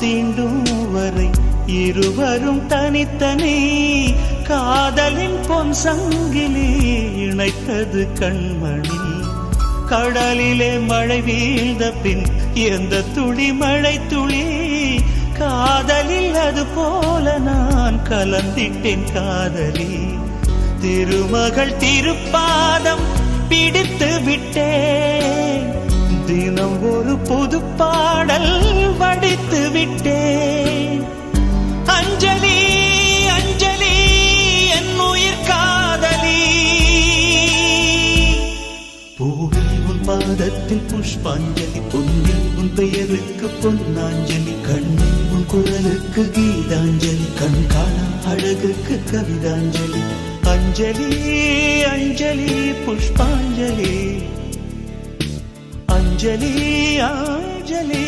தீண்டும் வரை இருவரும் தனித்தனி. காதலின் பொன் சங்கிலி இணைத்தது கண்மணி. கடலிலே மழை வீழ்ந்த பின் எந்த துளி மழை துளி. காதலில் அது போல நான் கலந்திட்டேன் காதலி. திருமகள் திருப்பாதம் பிடித்து விட்டேன். தினம் ஒரு புது பாடல் விட்டேன். அஞ்சலி அஞ்சலி என் உயிர் காதலி. பூவில் உன் பாதத்தில் புஷ்பாஞ்சலி பொன்னில் உன் பெயருக்கு பொன்னாஞ்சலி கண்ணில் உன் குரலுக்கு கீதாஞ்சலி கண் காணா அழகுக்கு கவிதாஞ்சலி. அஞ்சலி அஞ்சலி புஷ்பாஞ்சலி. அஞ்சலி அஞ்சலி